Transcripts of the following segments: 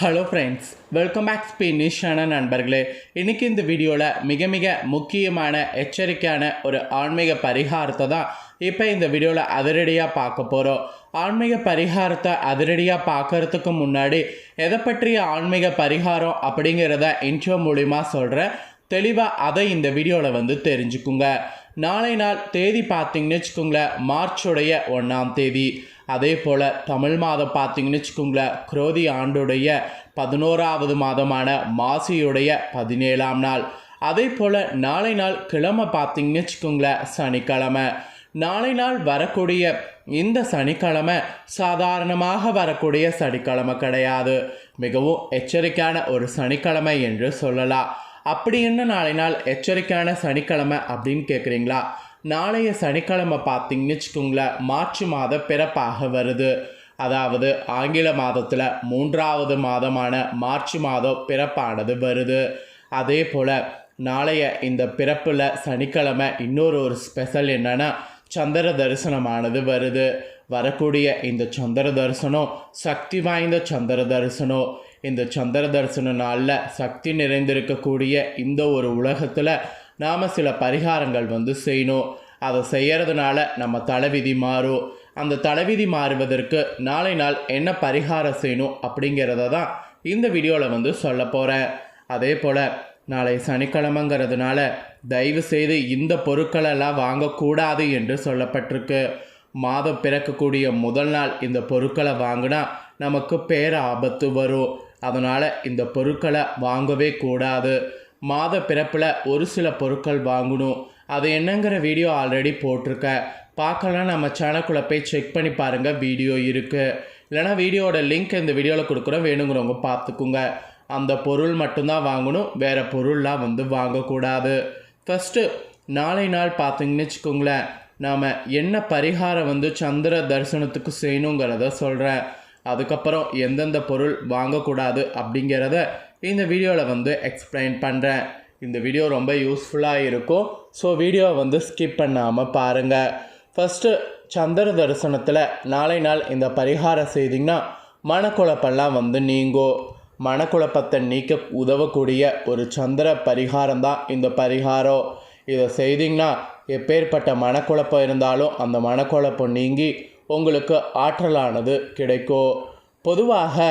Hello friends welcome back ஸ்பினிஷான நண்பர்களே. இன்றைக்கி இந்த வீடியோவில் மிக மிக முக்கியமான எச்சரிக்கையான ஒரு ஆன்மீக பரிகாரத்தை தான் இப்போ இந்த வீடியோவில் அதிரடியாக பார்க்க போகிறோம் ஆன்மீக பரிகாரத்தை அதிரடியாக பார்க்கறதுக்கு முன்னாடி எதை பற்றிய ஆன்மீக பரிகாரம் அப்படிங்கிறத இன்ட்ரோ மூலிமா சொல்கிறேன் தெளிவாக அதை இந்த வீடியோவில் வந்து தெரிஞ்சுக்குங்க. நாளை நாள் தேதி பார்த்தீங்கன்னு வச்சுக்கோங்களேன் மார்ச்சுடைய ஒன்றாம் தேதி. அதே போல் தமிழ் மாதம் பார்த்தீங்கன்னு வச்சுக்கோங்களேன் குரோதி ஆண்டுடைய பதினோராவது மாதமான மாசியுடைய பதினேழாம் நாள். அதே போல் நாளை நாள் கிழமை பார்த்தீங்கன்னு வச்சுக்கோங்களேன் சனிக்கிழமை. நாளை நாள் வரக்கூடிய இந்த சனிக்கிழமை சாதாரணமாக வரக்கூடிய சனிக்கிழமை கிடையாது. மிகவும் எச்சரிக்கையான ஒரு சனிக்கிழமை என்று சொல்லலாம். அப்படி என்ன நாளை நாள் எச்சரிக்கையான சனிக்கிழமை அப்படின்னு கேட்குறீங்களா நாளைய சனிக்கிழமை பார்த்தீங்கன்னு வச்சுக்கோங்களேன் மார்ச் மாத பிறப்பாக வருது. அதாவது ஆங்கில மாதத்தில் மூன்றாவது மாதமான மார்ச் மாதம் பிறப்பானது வருது. அதே போல் நாளைய இந்த பிறப்பில் சனிக்கிழமை இன்னொரு ஒரு ஸ்பெஷல் என்னென்னா சந்திர தரிசனமானது வருது. வரக்கூடிய இந்த சந்திர தரிசனம் சக்தி வாய்ந்த சந்திர தரிசனம். இந்த சந்திர தரிசன நாளில் சக்தி நிறைந்திருக்கக்கூடிய இந்த ஒரு உலகத்தில் நாம் சில பரிகாரங்கள் வந்து செய்யணும். அதை செய்கிறதுனால நம்ம தலைவிதி மாறும். அந்த தலைவிதி மாறுவதற்கு நாளை நாள் என்ன பரிகாரம் செய்யணும் அப்படிங்கிறத தான் இந்த வீடியோவில் வந்து சொல்ல போகிறேன் அதே போல் நாளை சனிக்கிழமைங்கிறதுனால தயவு செய்து இந்த பொருட்களெல்லாம் வாங்கக்கூடாது என்று சொல்லப்பட்டிருக்கு. மாதம் பிறக்கக்கூடிய முதல் நாள் இந்த பொருட்களை வாங்கினா நமக்கு பேர ஆபத்து வரும். அதனால் இந்த பொருட்களை வாங்கவே கூடாது. மாத பிறப்பில் ஒரு சில பொருட்கள் வாங்கணும். அது என்னங்கிற வீடியோ ஆல்ரெடி போட்டிருக்கேன் பார்க்கலாம் நம்ம சேனலுக்குள்ளே போய் செக் பண்ணி பாருங்கள் வீடியோ இருக்குது இல்லைனா வீடியோட லிங்க் இந்த வீடியோவில் கொடுக்குறோம். வேணுங்கிறவங்க பார்த்துக்குங்க. அந்த பொருள் மட்டும்தான் வாங்கணும். வேறு பொருள்லாம் வந்து வாங்கக்கூடாது. ஃபஸ்ட்டு நாளை நாள் பார்த்தீங்கன்னு வச்சுக்கோங்களேன். நாம் என்ன பரிகாரம் வந்து சந்திர தரிசனத்துக்கு செய்யணுங்கிறத சொல்கிறேன் அதுக்கப்புறம் எந்தெந்த பொருள் வாங்கக்கூடாது அப்படிங்கிறத இந்த வீடியோவில் வந்து எக்ஸ்பிளைன் பண்ணுறேன் இந்த வீடியோ ரொம்ப யூஸ்ஃபுல்லாக இருக்கும். ஸோ வீடியோவை வந்து ஸ்கிப் பண்ணாமல் பாருங்கள் ஃபஸ்ட்டு சந்திர தரிசனத்தில் நாளை நாள் இந்த பரிகாரம் செய்திங்கன்னா மனக்குழப்பெல்லாம் வந்து நீங்கும் மனக்குழப்பத்தை நீக்க உதவக்கூடிய ஒரு சந்திர பரிகாரம் தான் இந்த பரிகாரம் இதை செய்திங்கன்னா எப்பேற்பட்ட மனக்குழப்பம் இருந்தாலும் அந்த மனக்குழப்பம் நீங்கி உங்களுக்கு ஆற்றலானது கிடைக்கும். பொதுவாக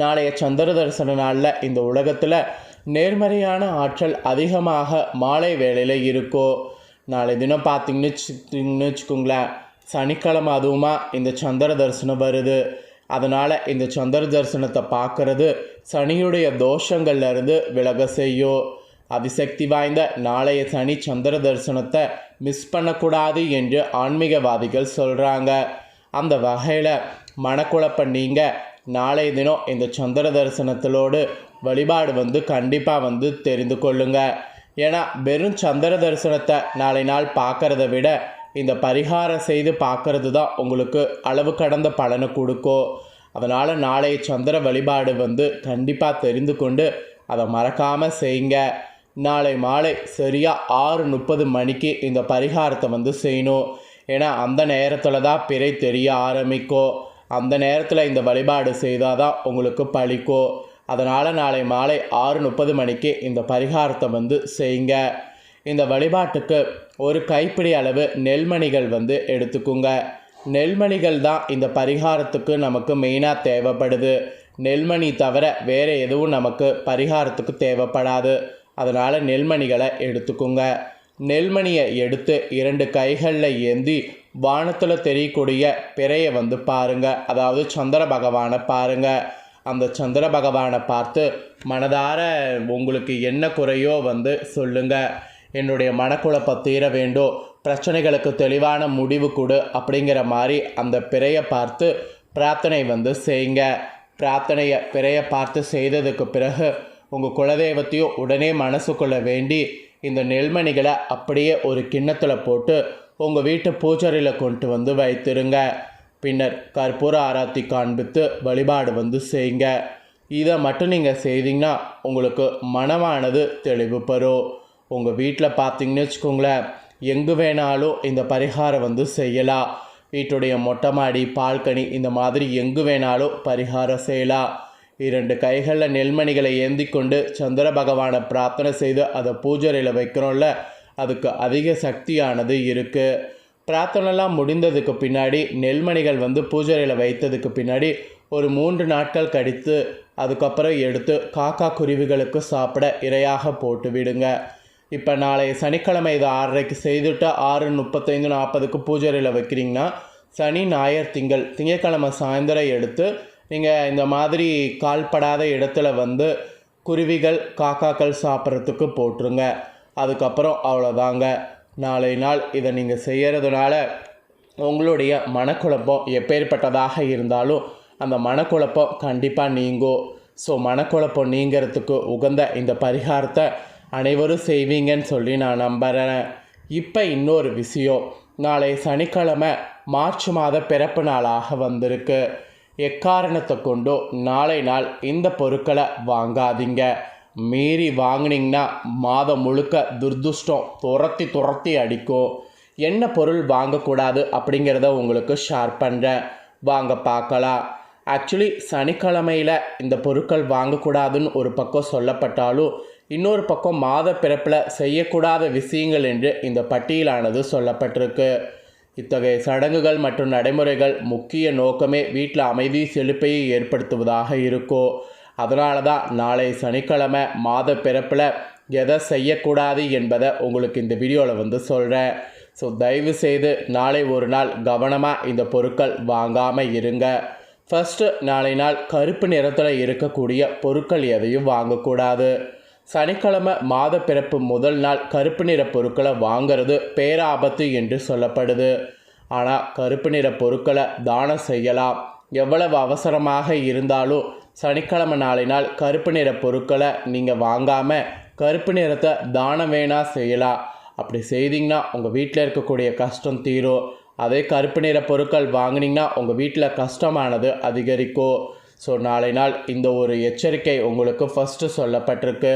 நாளைய சந்திர தரிசன நாளில் இந்த உலகத்தில் நேர்மறையான ஆற்றல் அதிகமாக மாலை வேளையில் இருக்கோ? நாளை தினம் பார்த்தீங்கன்னு வச்சுக்கிங்கன்னு வச்சுக்கோங்களேன். சனிக்கிழமை அதுவுமா இந்த சந்திர தரிசனம் வருது. அதனால் இந்த சந்திர தரிசனத்தை பார்க்கறது சனியுடைய தோஷங்கள்லேருந்து விலக செய்யும் அதிசக்தி வாய்ந்த நாளைய சனி சந்திர தரிசனத்தை மிஸ் பண்ணக்கூடாது என்று ஆன்மீகவாதிகள் சொல்கிறாங்க அந்த வகையில் மனக்குழப்பம் நீங்கள் நாளைய தினம் இந்த சந்திர தரிசனத்திலோடு வழிபாடு வந்து கண்டிப்பாக வந்து தெரிந்து கொள்ளுங்க. ஏன்னா வெறும் சந்திர தரிசனத்தை நாளை நாள் பார்க்குறத விட இந்த பரிகாரம் செய்து பார்க்கறது தான் உங்களுக்கு அளவு கடந்த பலனை கொடுக்கும். அதனால் நாளைய சந்திர வழிபாடு வந்து கண்டிப்பாக தெரிந்து கொண்டு அதை மறக்காமல் செய்யுங்க. நாளை மாலை சரியாக ஆறு முப்பது மணிக்கு இந்த பரிகாரத்தை வந்து செய்யணும். ஏன்னா அந்த நேரத்தில் தான் பிறை தெரிய ஆரம்பிக்கும். அந்த நேரத்தில் இந்த வழிபாடு செய்தால் தான் உங்களுக்கு பழிக்கும் அதனால் நாளை மாலை ஆறு முப்பது மணிக்கு இந்த பரிகாரத்தை வந்து செய்யுங்க. இந்த வழிபாட்டுக்கு ஒரு கைப்பிடி அளவு நெல்மணிகள் வந்து எடுத்துக்குங்க. நெல்மணிகள் தான் இந்த பரிகாரத்துக்கு நமக்கு மெயினாக தேவைப்படுது. நெல்மணி தவிர வேறு எதுவும் நமக்கு பரிகாரத்துக்கு தேவைப்படாது. அதனால் நெல்மணிகளை எடுத்துக்குங்க. நெல்மணியை எடுத்து இரண்டு கைகளில் ஏந்தி வானத்தில் தெரியக்கூடிய பிறையை வந்து பாருங்கள் அதாவது சந்திர பகவானை பாருங்கள் அந்த சந்திர பகவானை பார்த்து மனதார உங்களுக்கு என்ன குறையோ வந்து சொல்லுங்கள் என்னுடைய மனக்குழப்பை தீர வேண்டும். பிரச்சனைகளுக்கு தெளிவான முடிவு கொடு அப்படிங்கிற மாதிரி அந்த பிறையை பார்த்து பிரார்த்தனை வந்து செய்யுங்க. பிரார்த்தனையை பிறையை பார்த்து செய்ததுக்கு பிறகு உங்கள் குலதெய்வத்தையும் உடனே மனசுக்குள்ள வேண்டி இந்த நெல்மணிகளை அப்படியே ஒரு கிண்ணத்தில் போட்டு உங்கள் வீட்டு பூஜரையில் கொண்டு வந்து வைத்திருங்க. பின்னர் கற்பூர ஆராத்தி காண்பித்து வழிபாடு வந்து செய்யுங்க. இதை மட்டும் நீங்கள் செய்தீங்கன்னா உங்களுக்கு மனமானது தெளிவு பெறும். உங்கள் வீட்டில் பார்த்தீங்கன்னு வச்சுக்கோங்களேன் எங்கு வேணாலும் இந்த பரிகாரம் வந்து செய்யலாம். வீட்டுடைய மொட்டை மாடி பால்கனி இந்த மாதிரி எங்கு வேணாலும் பரிகாரம் செய்யலாம். இரண்டு கைகளில் நெல்மணிகளை ஏந்தி கொண்டு சந்திர பகவானை பிரார்த்தனை செய்து அதை பூஜரையில் வைக்கிறோம்ல அதுக்கு அதிக சக்தியானது இருக்குது பிரார்த்தனைலாம் முடிந்ததுக்கு பின்னாடி நெல்மணிகள் வந்து பூஜரையில் வைத்ததுக்கு பின்னாடி ஒரு மூன்று நாட்கள் கழித்து அதுக்கப்புறம் எடுத்து காக்கா குருவிகளுக்கு சாப்பிட இரையாக போட்டு விடுங்க. இப்போ நாளை சனிக்கிழமை இதை ஆறரைக்கு செய்துட்டு ஆறு முப்பத்தைந்து நாற்பதுக்கு பூஜரையில் வைக்கிறீங்கன்னா சனி ஞாயிறு திங்கள் திங்கட்கிழமை சாயந்தரம் எடுத்து நீங்கள் இந்த மாதிரி கால்படாத இடத்துல வந்து குருவிகள் காக்காக்கள் சாப்பிட்றதுக்கு போட்டுருங்க. அதுக்கப்புறம் அவ்வளோதாங்க. நாளை நாள் இதை நீங்கள் செய்கிறதுனால உங்களுடைய மனக்குழப்பம் எப்பேற்பட்டதாக இருந்தாலும் அந்த மனக்குழப்பம் கண்டிப்பாக நீங்கும் ஸோ மனக்குழப்பம் நீங்கிறதுக்கு உகந்த இந்த பரிகாரத்தை அனைவரும் செய்வீங்கன்னு சொல்லி நான் நம்புகிறேன் இப்போ இன்னொரு விஷயம். நாளை சனிக்கிழமை மார்ச் மாத பிறப்பு நாளாக வந்திருக்கு. எக்காரணத்தை கொண்டோ நாளை நாள் இந்த பொருட்களை வாங்காதீங்க. மீறி வாங்கினீங்கன்னா மாதம் முழுக்க துர்துஷ்டம் துரத்தி துரத்தி அடிக்கும். என்ன பொருள் வாங்கக்கூடாது அப்படிங்கிறத உங்களுக்கு ஷேர் பண்ணுறேன் வாங்க பார்க்கலாம். ஆக்சுவலி சனிக்கிழமையில் இந்த பொருட்கள் வாங்கக்கூடாதுன்னு ஒரு பக்கம் சொல்லப்பட்டாலும் இன்னொரு பக்கம் மாத பிறப்பில் செய்யக்கூடாத விஷயங்கள் என்று இந்த பட்டியலானது சொல்லப்பட்டிருக்கு. இத்தகைய சடங்குகள் மற்றும் நடைமுறைகள் முக்கிய நோக்கமே வீட்டில் அமைதி செழிப்பையை ஏற்படுத்துவதாக இருக்கும் அதனால தான் நாளை சனிக்கிழமை மாத பிறப்பில் எதை செய்யக்கூடாது என்பதை உங்களுக்கு இந்த வீடியோவில் வந்து சொல்கிறேன் ஸோ தயவு செய்து நாளை ஒரு நாள் கவனமாக இந்த பொருட்கள் வாங்காமல் இருங்க. ஃபஸ்ட்டு நாளை நாள் கருப்பு நிறத்தில் இருக்கக்கூடிய பொருட்கள் எதையும் வாங்கக்கூடாது. சனிக்கிழமை மாத பிறப்பு முதல் நாள் கருப்பு நிற பொருட்களை வாங்கிறது பேராபத்து என்று சொல்லப்படுது. ஆனால் கருப்பு நிற பொருட்களை தானம் செய்யலாம். எவ்வளவு அவசரமாக இருந்தாலும் சனிக்கிழமை நாளினால் கருப்பு நிற பொருட்களை நீங்கள் வாங்காமல் கருப்பு நிறத்தை தானம் வேணா செய்யலாம். அப்படி செய்தீங்கன்னா உங்கள் வீட்டில் இருக்கக்கூடிய கஷ்டம் தீரும். அதே கருப்பு நிற பொருட்கள் வாங்கினீங்கன்னா உங்கள் வீட்டில் கஷ்டமானது அதிகரிக்கும். ஸோ நாளை நாள் இந்த ஒரு எச்சரிக்கை உங்களுக்கு ஃபஸ்ட்டு சொல்லப்பட்டிருக்கு.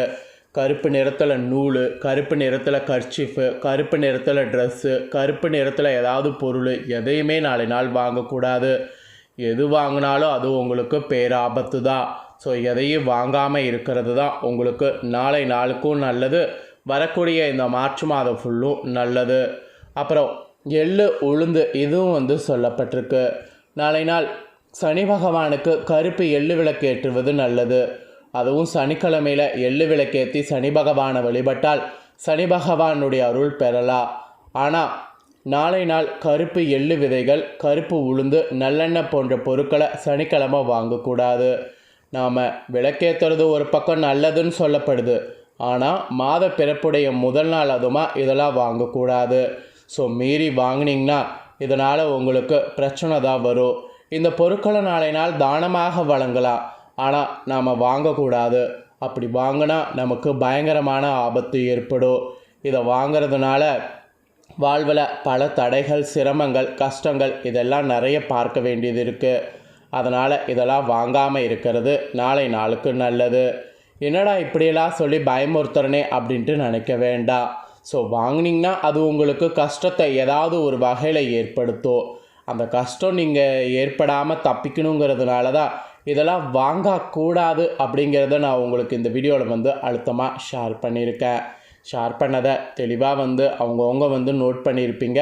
கருப்பு நிறத்தில் நூல் கருப்பு நிறத்தில் கர்ச்சிஃபு கருப்பு நிறத்தில் ட்ரெஸ்ஸு கருப்பு நிறத்தில் ஏதாவது பொருள் எதையுமே நாளை நாள் வாங்கக்கூடாது. எது வாங்கினாலும் அது உங்களுக்கு பேராபத்து தான். ஸோ எதையும் வாங்காமல் இருக்கிறது தான் உங்களுக்கு நாளை நாளுக்கும் நல்லது. வரக்கூடிய இந்த மார்ச் மாதம் ஃபுல்லும் நல்லது. அப்புறம் எள்ளு உளுந்து இதுவும் வந்து சொல்லப்பட்டிருக்கு. நாளை நாள் சனி பகவானுக்கு கருப்பு எள்ளு விளக்கு ஏற்றுவது நல்லது. அதுவும் சனிக்கிழமையில் எள்ளு விளக்கேற்றி சனி பகவானை வழிபட்டால் சனி பகவானுடைய அருள் பெறலாம் ஆனால் நாளை நாள் கருப்பு எள்ளு விதைகள் கருப்பு உளுந்து நல்லெண்ணெய் போன்ற பொருட்களை சனிக்கிழமை வாங்கக்கூடாது. நாம் விளக்கேற்றுறது ஒரு பக்கம் நல்லதுன்னு சொல்லப்படுது. ஆனால் மாத பிறப்புடைய முதல் நாள் அதுமா இதெல்லாம் வாங்கக்கூடாது. ஸோ மீறி வாங்கினீங்கன்னா இதனால் உங்களுக்கு பிரச்சனை தான் வரும். இந்த பொருட்களை நாளை நாள் தானமாக வழங்கலாம் ஆனால் நாம் வாங்கக்கூடாது. அப்படி வாங்கினா நமக்கு பயங்கரமான ஆபத்து ஏற்படும். இதை வாங்கிறதுனால வாழ்வில் பல தடைகள் சிரமங்கள் கஷ்டங்கள் இதெல்லாம் நிறைய பார்க்க வேண்டியது இருக்குது அதனால் இதெல்லாம் வாங்காமல் இருக்கிறது நாளை நாளுக்கு நல்லது. என்னடா இப்படியெல்லாம் சொல்லி பயமுறுத்துறனே அப்படின்ட்டு நினைக்க வேண்டாம். ஸோ வாங்கினீங்கன்னா அது உங்களுக்கு கஷ்டத்தை ஏதாவது ஒரு வகையில் ஏற்படுத்தும். அந்த கஷ்டம் நீங்கள் ஏற்படாமல் தப்பிக்கணுங்கிறதுனால தான் இதெல்லாம் வாங்கக்கூடாது அப்படிங்கிறத நான் உங்களுக்கு இந்த வீடியோவில் வந்து அழுத்தமாக ஷேர் பண்ணியிருக்கேன். ஷேர் பண்ணதை தெளிவாக வந்து அவங்கவுங்க வந்து நோட் பண்ணியிருப்பீங்க.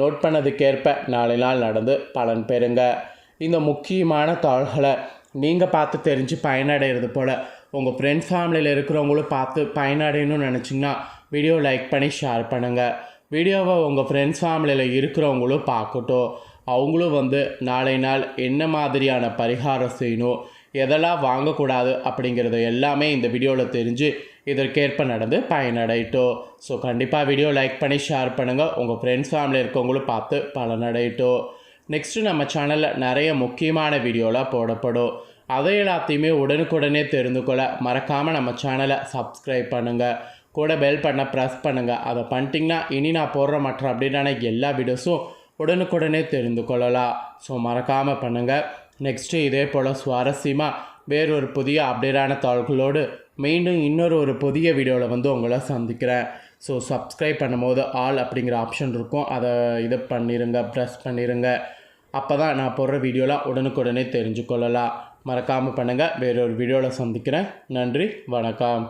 நோட் பண்ணதுக்கேற்ப நாளை நாள் நடந்து பலன் பெறுங்க. இந்த முக்கியமான தாள்களை நீங்கள் பார்த்து தெரிஞ்சு பயனடைகிறது போல் உங்கள் ஃப்ரெண்ட்ஸ் ஃபேமிலியில் இருக்கிறவங்களும் பார்த்து பயனடையணும்னு நினச்சிங்கன்னா வீடியோ லைக் பண்ணி ஷேர் பண்ணுங்கள் வீடியோவை உங்கள் ஃப்ரெண்ட்ஸ் ஃபேமிலியில் இருக்கிறவங்களும் பார்க்கட்டும். அவங்களும் வந்து நாளை நாள் என்ன மாதிரியான பரிகாரம் செய்யணும்? எதெல்லாம் வாங்கக்கூடாது? அப்படிங்கிறத எல்லாமே இந்த வீடியோவில் தெரிஞ்சு இதற்கேற்ப நடந்து பயனடையட்டும். ஸோ கண்டிப்பாக வீடியோ லைக் பண்ணி ஷேர் பண்ணுங்கள் உங்கள் ஃப்ரெண்ட்ஸ் ஃபேமிலி இருக்கவங்களும் பார்த்து பலனடையட்டும். நெக்ஸ்ட்டு நம்ம சேனலில் நிறைய முக்கியமான வீடியோலாம் போடப்படும். அதை எல்லாத்தையுமே உடனுக்குடனே தெரிந்து கொள்ள மறக்காமல் நம்ம சேனலை சப்ஸ்கிரைப் பண்ணுங்கள் கூட பெல் பண்ண ப்ரெஸ் பண்ணுங்கள் அதை பண்ணிட்டிங்கன்னா இனி நான் போடுற மற்ற அப்படின்னா எல்லா வீடியோஸும் உடனுக்குடனே தெரிந்து கொள்ளலாம். ஸோ மறக்காமல் பண்ணுங்கள் நெக்ஸ்ட்டு இதே போல் சுவாரஸ்யமாக வேறொரு புதிய அப்டேட்டான தாள்களோடு மீண்டும் இன்னொரு ஒரு புதிய வீடியோவில் வந்து உங்களை சந்திக்கிறேன். ஸோ சப்ஸ்கிரைப் பண்ணும்போது ஆல் அப்படிங்கிற ஆப்ஷன் இருக்கும். அதை இது பண்ணிடுங்க ப்ரெஸ் பண்ணிடுங்க அப்போ தான் நான் போடுற வீடியோலாம் உடனுக்குடனே தெரிஞ்சு கொள்ளலாம். மறக்காமல் பண்ணுங்கள் வேறொரு வீடியோவில் சந்திக்கிறேன். நன்றி வணக்கம்.